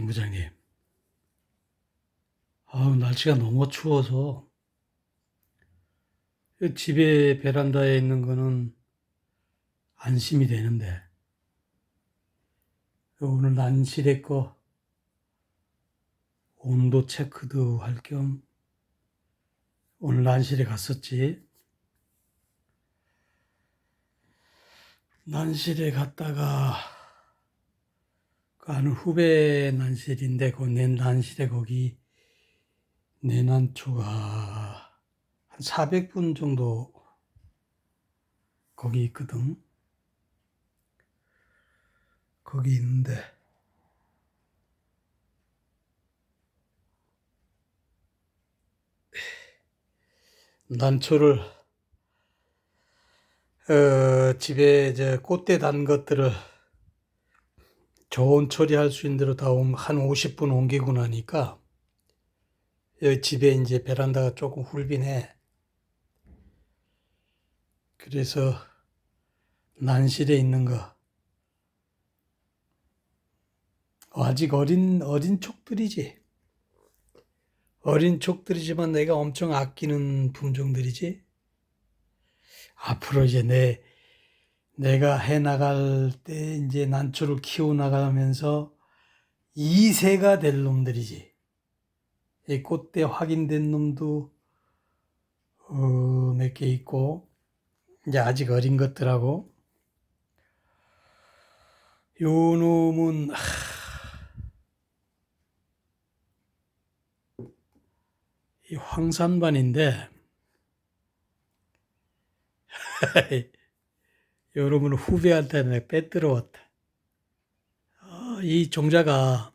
김 부장님. 아우, 날씨가 너무 추워서 이 집에 베란다에 있는 거는 안심이 되는데 오늘 난실에 거 온도 체크도 할 겸 오늘 난실에 갔었지. 난실에 갔다가 그 아는 후배 난실인데 그내 난실에 거기 내난초가 한 400분 정도 거기 있거든. 거기 있는데 난초를 어, 집에 이제 꽃대 단 것들을 좋은 처리할 수 있는 대로 다 한 50분 옮기고 나니까 여기 집에 이제 베란다가 조금 훌빈해. 그래서 난실에 있는 거 아직 어린 어린 촉들이지. 어린 촉들이지만 내가 엄청 아끼는 품종들이지. 앞으로 이제 내 내가 해 나갈 때 이제 난초를 키워 나가면서 2세가 될 놈들이지. 이 꽃대 확인된 놈도 어, 몇 개 있고 이제 아직 어린 것들하고 요 놈은 하, 이 황산반인데 여러분 후배한테 내가 빼들어왔다. 어, 이 종자가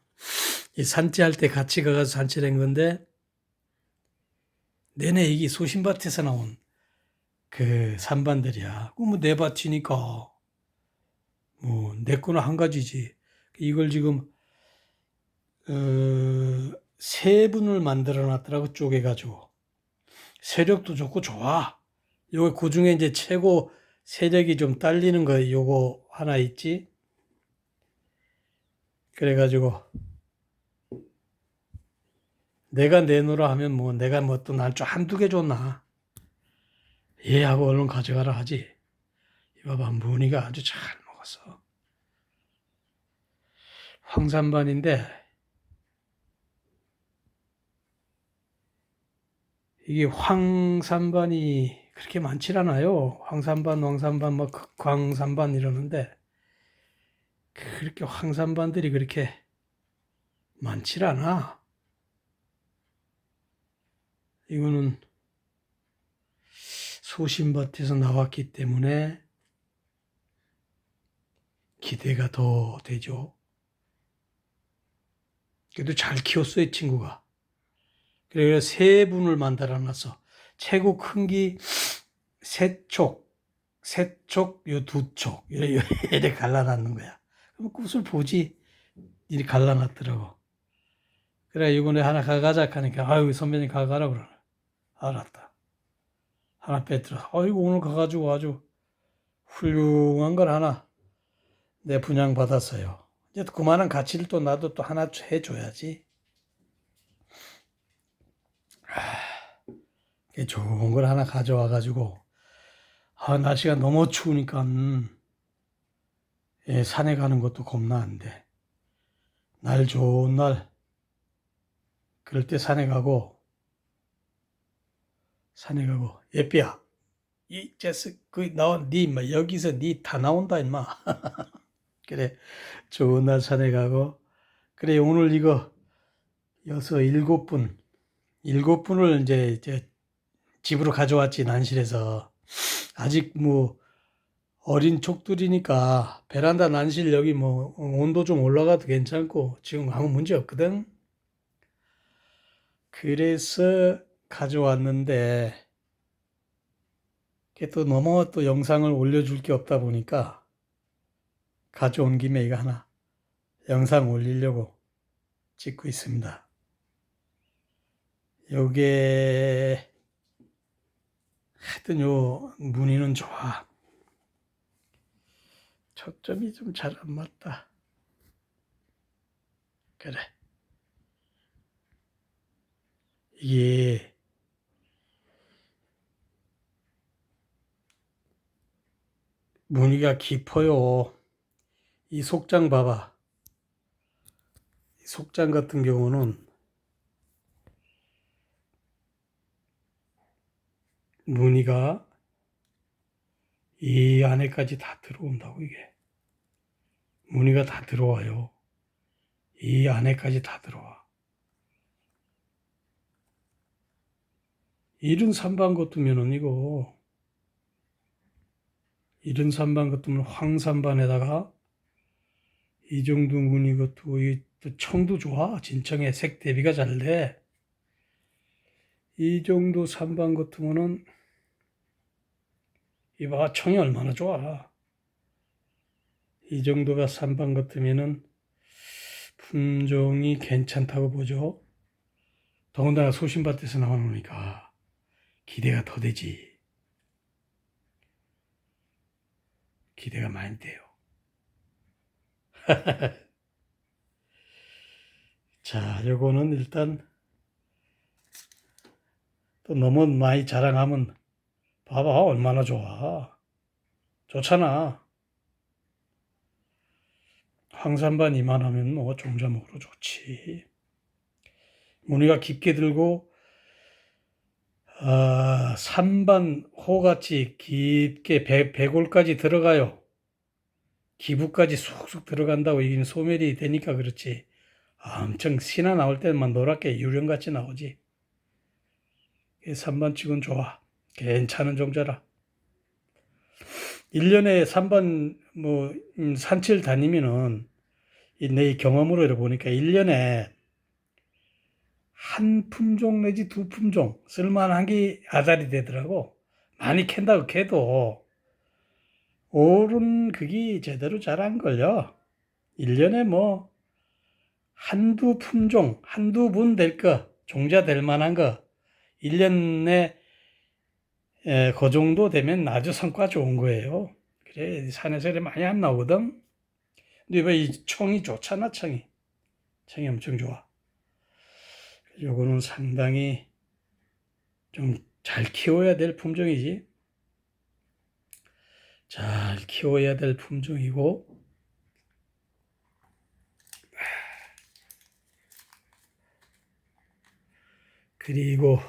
이 산지할 때 같이 가서 산지한 건데 내내 이게 소신밭에서 나온 그 산반들이야. 뭐내 거는 한 가지지. 이걸 지금 어, 세 분을 만들어 놨더라고 쪼개가지고 세력도 좋고 좋아. 요거 그 중에 이제 최고 세력이 좀 딸리는 거 요거 하나 있지. 그래가지고 내가 내놓으라 하면 뭐 내가 뭐 또 난 좀 한두 개 줬나. 예 하고 얼른 가져가라 하지. 이봐봐 무늬가 아주 잘 먹었어. 황산반인데 이게 황산반이 그렇게 많질 않아요. 황산반, 왕산반, 뭐 광산반 이러는데 그렇게 황산반들이 그렇게 많질 않아. 이거는 소신밭에서 나왔기 때문에 기대가 더 되죠. 그래도 잘 키웠어, 이 친구가. 그래서 세 분을 만들어 놨어. 최고 큰게세 촉, 세 촉, 요 두 촉. 이래, 이래 갈라놨는 거야. 그럼 꽃을 보지. 이렇게 갈라놨더라고. 그래, 이번에 하나 가가자 하니까, 아유, 선배님 가가라 그러네. 알았다. 하나 빼들어. 아이고, 오늘 가가지고 아주 훌륭한 걸 하나 내 분양 받았어요. 이제 또 그만한 가치를 또 나도 또 하나 해줘야지. 좋은 걸 하나 가져와 가지고, 아, 날씨가 너무 추우니까, 음, 예, 산에 가는 것도 겁나 안 돼. 날 좋은 날, 그럴 때 산에 가고, 산에 가고, 예삐야, 이, 제스, 그, 나온, 니, 뭐, 여기서 니 다 나온다, 임마. 그래, 좋은 날 산에 가고, 그래, 오늘 이거, 여섯, 일곱 분, 일곱 분을 이제, 이제 집으로 가져왔지, 난실에서. 아직 뭐, 어린 촉들이니까 베란다 난실 여기 뭐 온도 좀 올라가도 괜찮고 지금 아무 문제 없거든. 그래서 가져왔는데 또 너무 또 영상을 올려줄 게 없다 보니까 가져온 김에 이거 하나 영상 올리려고 찍고 있습니다. 요게 어쨌든 요 무늬는 좋아. 초점이 좀 잘 안 맞다. 그래. 이게 무늬가 깊어요. 이 속장 봐봐. 이 속장 같은 경우는 무늬가 이 안에까지 다 들어온다고 이게. 무늬가 다 들어와요. 이 안에까지 다 들어와. 이른 삼방 같으면은 이거 이른 삼방 같으면 황삼반에다가 이 정도 무늬 같고 이또 청도 좋아 진청에 색 대비가 잘 돼. 이 정도 삼방 같으면은 이봐 청이 얼마나 좋아. 이 정도가 삼방 같으면은 품종이 괜찮다고 보죠. 더군다나 소신밭에서 나오니까 기대가 더 되지. 기대가 많이 돼요. 자, 요거는 일단 또 너무 많이 자랑하면 봐봐 얼마나 좋아. 좋잖아. 황산반 이만하면 뭐 종자목으로 좋지. 무늬가 깊게 들고 아, 산반 호같이 깊게 배, 배골까지 들어가요. 기부까지 쑥쑥 들어간다고 이게 소멸이 되니까 그렇지. 엄청 신화 나올 때만 노랗게 유령같이 나오지. 산반치곤 좋아. 괜찮은 종자라. 1년에 산반 뭐 음, 산칠 다니면은 이내 경험으로 이렇게 보니까 1년에 한 품종 내지 두 품종 쓸만한 게 아달이 되더라고. 많이 캔다고 캐도 옳은 그게 제대로 잘안 걸려. 1년에 뭐 한두 품종, 한두 분 될 거, 종자 될 만한 거 1년에 에, 그 정도 되면 아주 성과 좋은 거예요. 그래, 산에서 이렇게 많이 안 나오거든. 근데 왜이 청이 좋잖아, 청이. 청이 엄청 좋아. 요거는 상당히 좀 잘 키워야 될 품종이지. 잘 키워야 될 품종이고, 그리고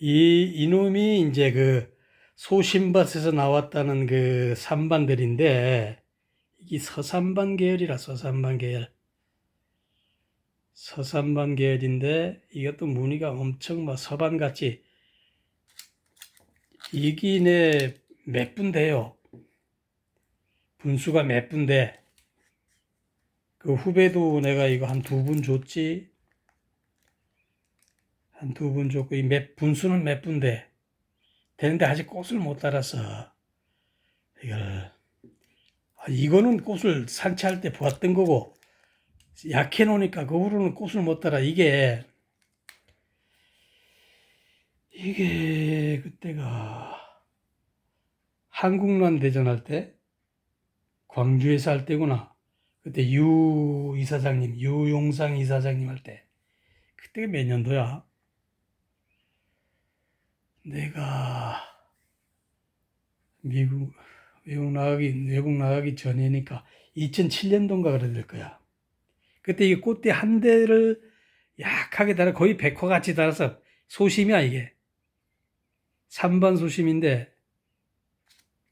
이 이놈이 이제 그 소신밭에서 나왔다는 그 산반들인데 이게 서산반 계열이라 서산반 계열. 서산반 계열인데 이것도 무늬가 엄청 막 서반같이. 이기네 몇 분대요? 분수가 몇 분대? 그 후배도 내가 이거 한 두 분 줬지 한 두분 줬고 이 몇 분수는 몇 분대 되는데 아직 꽃을 못 달아서 이걸 아, 이거는 꽃을 산치할 때 보았던 거고 약해 놓으니까 그 후로는 꽃을 못 달아 이게 이게 그때가 한국란 대전할 때 광주에서 할 때구나. 그때 유 이사장님 유용상 이사장님 할 때. 그때가 몇 년도야 내가 미국 외국 나가기 외국 나가기 전이니까 2007년도인가 그래야 될 거야. 그때 이 꽃대 한 대를 약하게 달아 거의 백화같이 달아서 소심이야 이게. 3번 소심인데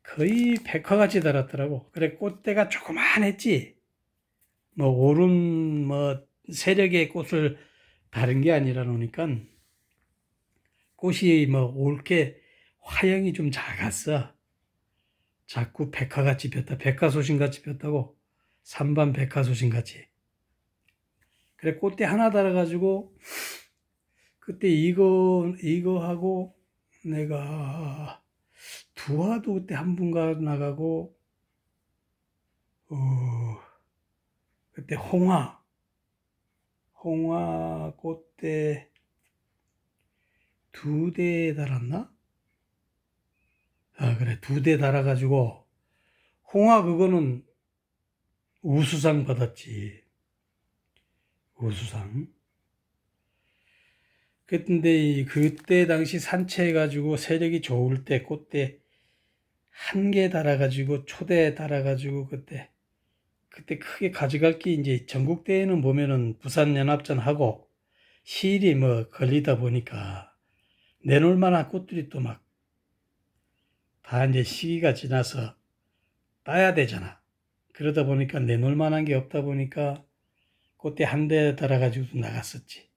거의 백화같이 달았더라고. 그래 꽃대가 조그만했지. 뭐 오른 뭐 세력의 꽃을 다른 게 아니라 놓으니까 꽃이 뭐 옳게 화형이 좀 작았어. 자꾸 백화같이 폈다. 백화소신같이 폈다고. 삼반 백화소신같이. 그래 꽃대 하나 달아가지고 그때 이거 이거 하고 내가 두화도 그때 한 분가 나가고 어 그때 홍화 홍화 꽃대 두 대 달았나? 아 그래 두 대 달아가지고 홍화 그거는 우수상 받았지 우수상. 근데 이 그때 당시 산채해가지고 세력이 좋을 때 그때 한개 달아가지고 초대에 달아가지고 그때 그때 크게 가져갈 게 이제 전국대회는 보면은 부산연합전 하고 시일이 뭐 걸리다 보니까 내놓을 만한 꽃들이 또 막 다 이제 시기가 지나서 따야 되잖아. 그러다 보니까 내놓을 만한 게 없다 보니까 그때 한 대 달아가지고 나갔었지.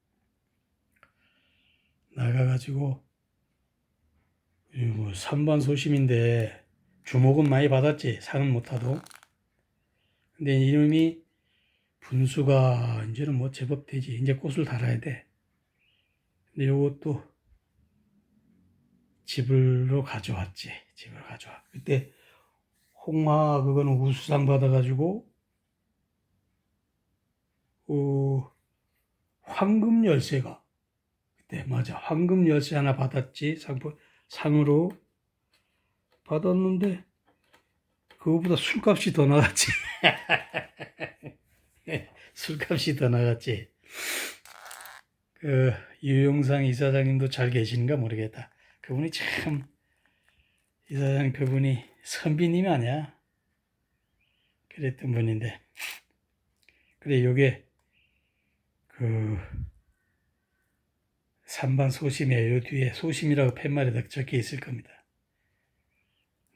나가가지고 이거 3반 소심인데 주목은 많이 받았지. 상은 못 타도. 근데 이놈이 분수가 이제는 뭐 제법 되지. 이제 꽃을 달아야 돼. 근데 요것도 집으로 가져왔지. 집으로 가져와. 그때 홍마 그거는 우수상 받아가지고 어, 황금 열쇠가 그때 맞아. 황금 열쇠 하나 받았지. 상품 상으로 받았는데 그거보다 술값이 더 나갔지. 술값이 더 나갔지. 그 유영상 이사장님도 잘 계시는가 모르겠다 그분이 참 이사장 그분이 선비님이 아니야 그랬던 분인데 그래 요게 그 삼반 소심이에요. 요 뒤에 소심이라고 팻말에 적혀 있을 겁니다.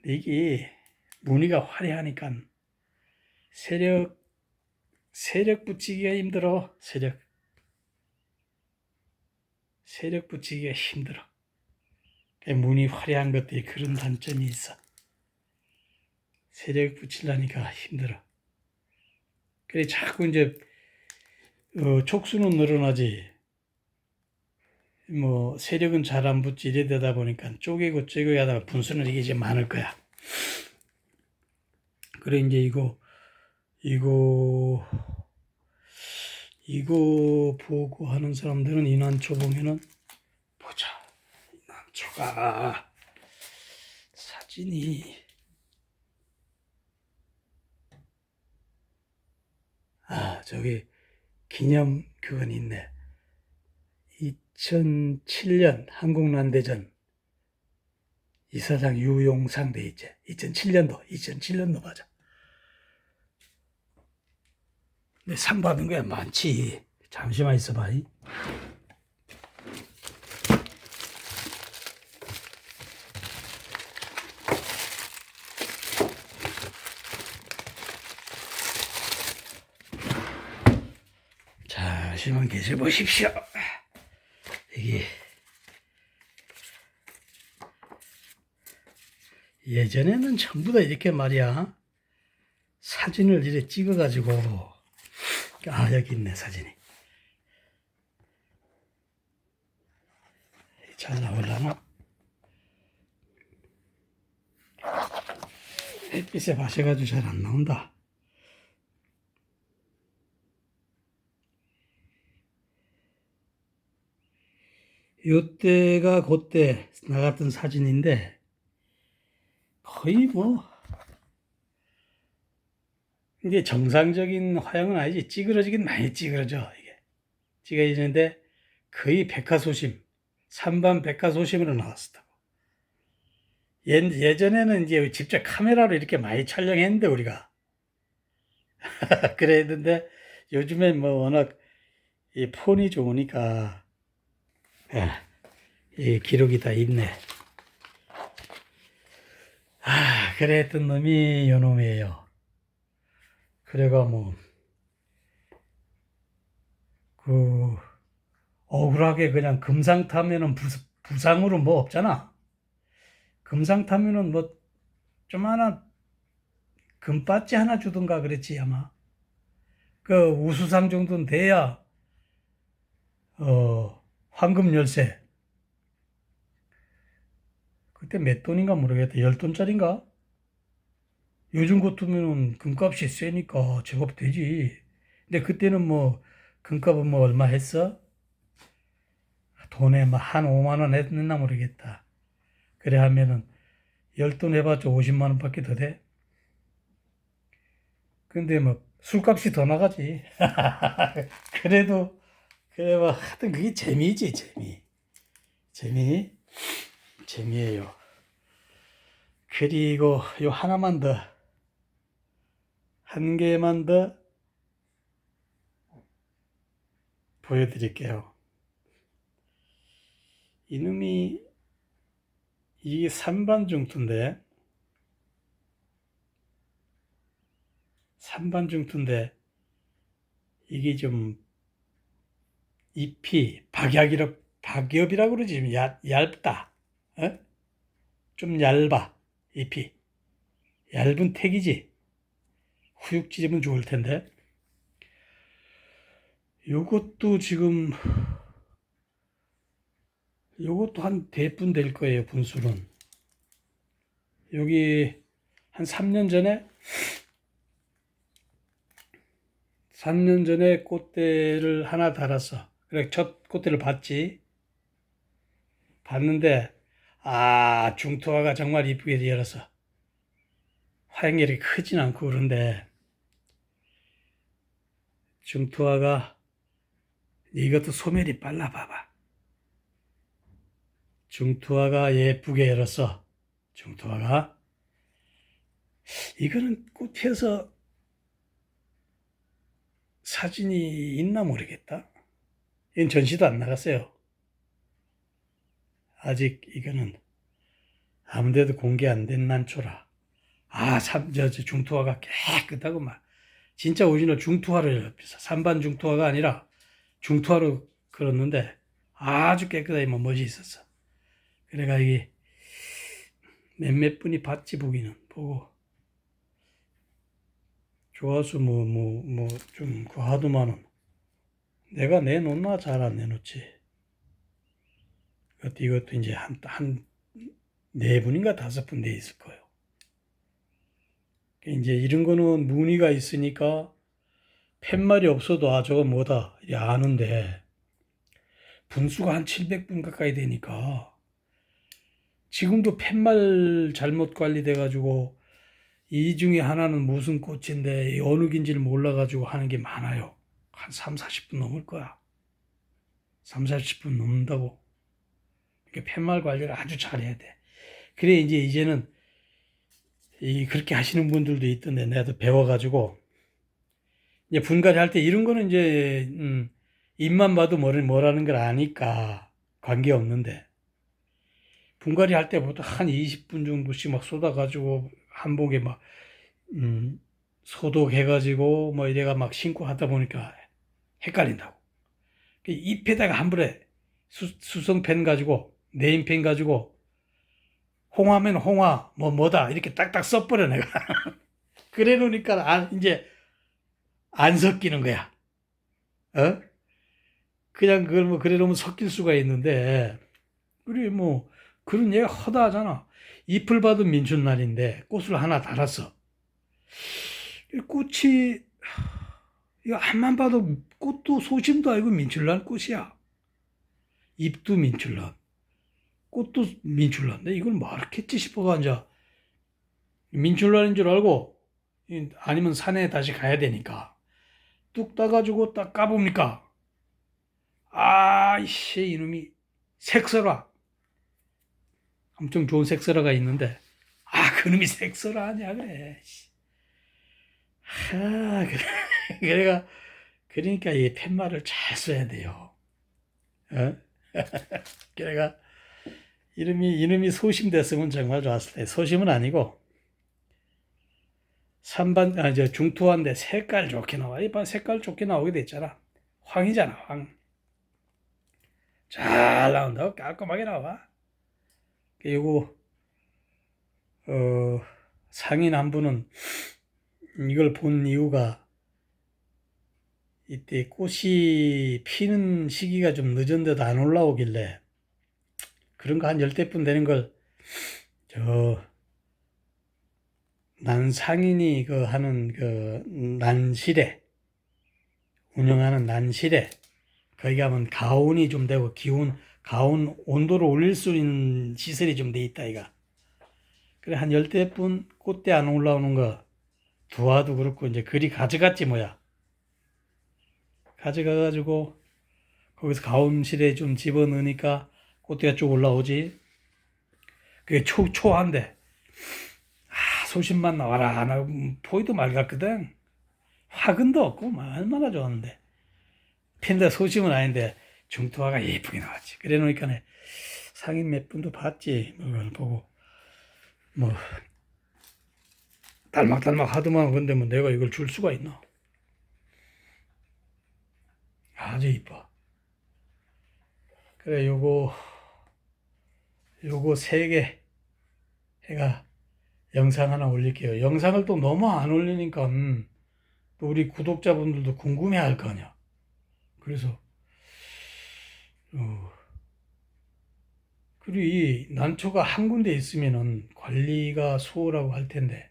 이게 무늬가 화려하니까 세력 세력 붙이기가 힘들어. 세력 세력 붙이기가 힘들어. 그 무늬 화려한 것들이 그런 단점이 있어. 세력 붙이려니까 힘들어. 그래 자꾸 이제 어, 촉수는 늘어나지. 뭐 세력은 잘 안 붙지 이래 되다 보니까 쪼개고 쪼개고 하다가 분수는 이게 이제 많을 거야. 그래 이제 이거 이거 이거 보고 하는 사람들은 이난초 보면은 초가 사진이 아 저기 기념 그건 있네. 2007년 한국난대전 이사장 유용상 돼 있지. 2007년도, 2007년도 맞아. 근데 상 받은 거야 많지. 잠시만 있어봐. 이. 잠시만 계셔 보십시오. 이게 예전에는 전부 다 이렇게 말이야. 사진을 이렇게 찍어가지고. 아 여기 있네 사진이. 잘 나올라나? 햇빛에 마셔가지고 잘 안 나온다 요때가 그때 나갔던 사진인데 거의 뭐 이게 정상적인 화형은 아니지 찌그러지긴 많이 찌그러져 이게. 찌그러지는데 거의 백화소심 3반 백화소심으로 나왔었다고. 예, 예전에는 이제 직접 카메라로 이렇게 많이 촬영했는데 우리가. 그랬는데 요즘엔 뭐 워낙 이 폰이 좋으니까 예, 이 기록이 다 있네. 아, 그랬던 놈이 요 놈이에요. 그래가 뭐, 그, 억울하게 그냥 금상 타면은 부, 부상으로 뭐 없잖아. 금상 타면은 뭐, 좀 하나, 금바지 하나 주던가 그랬지, 아마. 그 우수상 정도는 돼야, 어, 황금 열쇠. 그때 몇 돈인가 모르겠다. 열 돈짜리인가? 요즘 같으면은 금값이 세니까 제법 되지. 근데 그때는 뭐 금값은 뭐 얼마 했어? 돈에 뭐한 5만 원 했나 모르겠다. 그래 하면은 열 돈 해봤자 50만 원밖에 더 돼. 근데 뭐 술값이 더 나가지. 그래도, 그래, 뭐, 하여튼 그게 재미지, 재미. 재미. 재미예요. 그리고 요 하나만 더, 한 개만 더 보여드릴게요. 이놈이, 이게 산반중투인데, 산반중투인데, 이게 좀, 잎이 박약이라, 박엽이라고 그러지, 좀 얇, 얇다. 어? 좀 얇아, 잎이. 얇은 택이지. 후육 찢으면 좋을 텐데. 요것도 지금, 요것도 한 대분 될 거예요, 분수는. 여기 한 3년 전에, 3년 전에 꽃대를 하나 달았어. 그래, 첫 꽃대를 봤지. 봤는데, 아, 중투화가 정말 이쁘게 열어서. 화양열이 크진 않고 그런데, 중투화가 이것도 소멸이 빨라 봐봐. 중투화가 예쁘게 열었어. 중투화가. 이거는 꽃 피어서 사진이 있나 모르겠다. 이건 전시도 안 나갔어요. 아직 이거는 아무데도 공개 안 된 난초라. 아, 참, 저, 저 중투화가 깨끗하고 막. 진짜 오리지널 중투화를 산반 중투화가 아니라 중투화로 걸었는데 아주 깨끗하게 뭐 멋이 있었어. 그래가 이게 몇몇 분이 봤지 보기는 보고 조화수 뭐뭐 뭐좀 과하더만은 내가 내놓나 잘 안 내놓지. 이것도, 이것도 이제 한 한 네 분인가 다섯 분 돼 있을 거예요. 이제 이런 거는 무늬가 있으니까 팻말이 없어도 아 저거 뭐다 이래 아는데 분수가 한 700분 가까이 되니까 지금도 팻말 잘못 관리돼 가지고 이 중에 하나는 무슨 꽃인데 어느 긴지를 몰라 가지고 하는 게 많아요. 한 3, 40분 넘을 거야. 3, 40분 넘는다고. 그러니까 팻말 관리를 아주 잘해야 돼. 그래 이제 이제는 이 그렇게 하시는 분들도 있던데 내가 배워가지고 이제 분갈이 할 때 이런 거는 이제 음, 입만 봐도 뭐, 뭐라는 걸 아니까 관계 없는데 분갈이 할 때부터 한 20분 정도씩 막 쏟아가지고 한복에 막 음, 소독해가지고 뭐 이래가 막 신고 하다 보니까 헷갈린다고. 그 잎에다가 한 번에 수, 수성펜 가지고 네임펜 가지고 홍화면 홍화 뭐 뭐다 이렇게 딱딱 써버려 내가. 그래 놓으니까 아, 이제 안 섞이는 거야. 어? 그냥 그걸 뭐 그래 놓으면 섞일 수가 있는데 우리 뭐 그런 얘기 허다하잖아. 잎을 봐도 민춘날인데 꽃을 하나 달았어. 이 꽃이 이거 앞만 봐도 꽃도 소심도 아니고 민출날 꽃이야. 잎도 민출날 꽃도 민출란데 이걸 말겠지 싶어가 이제 민출란인 줄 알고 아니면 산에 다시 가야 되니까 뚝 따가지고 딱 까봅니까? 아이씨 이놈이 색설화 엄청 좋은 색설화가 있는데. 아 그놈이 색설화 아니야 그래. 하 그래 그래가 그러니까 이 팻말을 잘 써야 돼요. 어? 그래가 이름이 이름이 소심됐으면 정말 좋았을 텐데 소심은 아니고 산반 아 저 중투한데 색깔 좋게 나와. 이봐 색깔 좋게 나오게 됐잖아. 황이잖아 황. 잘 나온다고 깔끔하게 나와. 그리고 어 상인 한 분은 이걸 본 이유가 이때 꽃이 피는 시기가 좀 늦은데도 안 올라오길래 그런 거 한 열대 분 되는 걸, 저, 난상인이 그 하는 그 난실에, 운영하는 난실에, 거기 가면 가온이 좀 되고 기온, 가온 온도를 올릴 수 있는 시설이 좀 돼 있다, 이가. 그래, 한 열대 분 꽃대 안 올라오는 거 두화도 그렇고 이제 그리 가져갔지 뭐야. 가져가가지고 거기서 가온실에 좀 집어넣으니까 꽃대가 쭉 올라오지. 그게 초, 초한데. 아, 소신만 나와라. 나 음, 포이도 맑았거든. 화근도 없고, 막 얼마나 좋았는데. 핀데 소심은 아닌데, 중투화가 예쁘게 나왔지. 그래 놓으니까 상인 몇 분도 봤지. 뭐, 그걸 보고. 뭐, 달막달막 하더만, 근데 뭐 내가 이걸 줄 수가 있나? 아주 이뻐. 그래, 요거, 요거 세 개 해가 영상 하나 올릴게요. 영상을 또 너무 안 올리니까 음, 또 우리 구독자분들도 궁금해 할 거 아니야. 그래서, 어, 그리고 이 난초가 한 군데 있으면은 관리가 수월하고 할 텐데,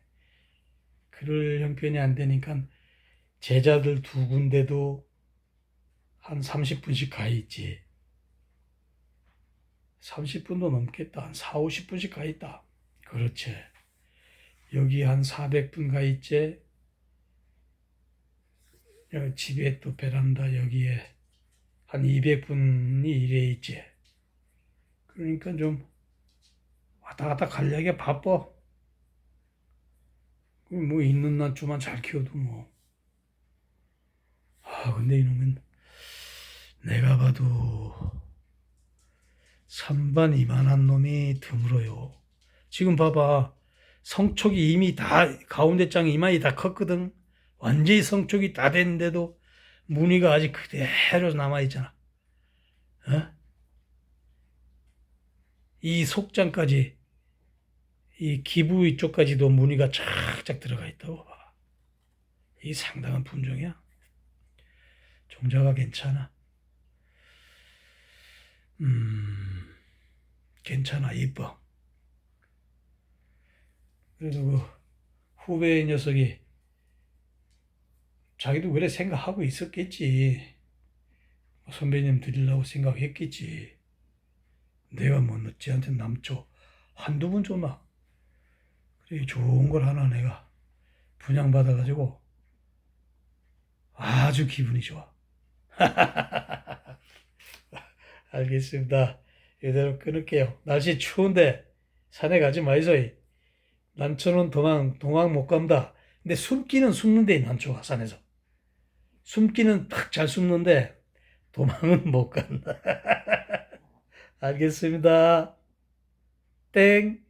그럴 형편이 안 되니까 제자들 두 군데도 한 30분씩 가 있지. 30분도 넘겠다. 한 4, 50분씩 가 있다. 그렇지. 여기 한 400분 가 있지. 집에 또 베란다 여기에 한 200분이 이래 있지. 그러니까 좀 왔다 갔다 가려기 바빠. 뭐 있는 난초만 잘 키워도 뭐. 아, 근데 이놈은 내가 봐도 선반 이만한 놈이 드물어요. 지금 봐봐. 성촉이 이미 다, 가운데 장이 이만이 다 컸거든. 완전히 성촉이 다 됐는데도 무늬가 아직 그대로 남아 있잖아. 어? 이 속장까지, 이 기부 이쪽까지도 무늬가 착착 들어가 있다고 봐. 이 상당한 품종이야. 종자가 괜찮아. 음, 괜찮아, 이뻐. 그래서 그 후배 녀석이 자기도 그래 생각하고 있었겠지. 선배님 드리려고 생각했겠지. 내가 뭐 너지한테 남초 한두 번 줬나? 그래 좋은 걸 하나 내가 분양받아가지고 아주 기분이 좋아. 알겠습니다. 이대로 끊을게요. 날씨 추운데 산에 가지 마이소이. 난초는 도망, 도망 못 간다. 근데 숨기는 숨는데, 난초가 산에서. 숨기는 딱 잘 숨는데, 도망은 못 간다. 알겠습니다. 땡.